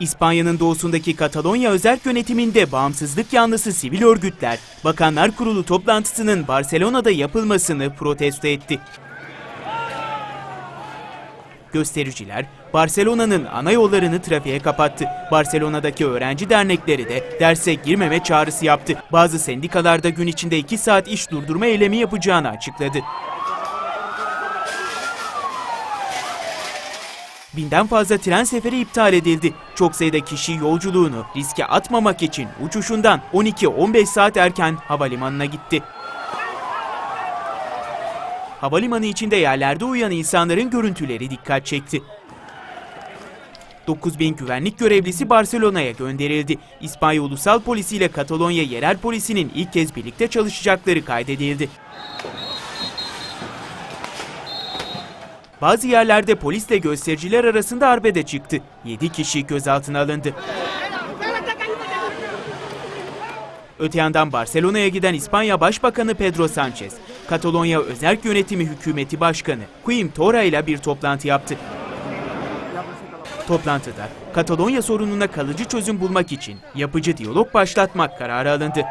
İspanya'nın doğusundaki Katalonya özerk yönetiminde bağımsızlık yanlısı sivil örgütler, Bakanlar Kurulu toplantısının Barcelona'da yapılmasını protesto etti. Göstericiler Barcelona'nın ana yollarını trafiğe kapattı. Barcelona'daki öğrenci dernekleri de derse girmeme çağrısı yaptı. Bazı sendikalar da gün içinde 2 saat iş durdurma eylemi yapacağını açıkladı. Binden fazla tren seferi iptal edildi. Çok sayıda kişi yolculuğunu riske atmamak için uçuşundan 12-15 saat erken havalimanına gitti. Havalimanı içinde yerlerde uyuyan insanların görüntüleri dikkat çekti. 9000 güvenlik görevlisi Barcelona'ya gönderildi. İspanya Ulusal Polisi ile Katalonya Yerel Polisi'nin ilk kez birlikte çalışacakları kaydedildi. Bazı yerlerde polisle göstericiler arasında arbede çıktı. 7 kişi gözaltına alındı. Öte yandan Barcelona'ya giden İspanya Başbakanı Pedro Sanchez, Katalonya Özerk Yönetimi Hükümeti Başkanı Quim Torra ile bir toplantı yaptı. Toplantıda Katalonya sorununa kalıcı çözüm bulmak için yapıcı diyalog başlatmak kararı alındı.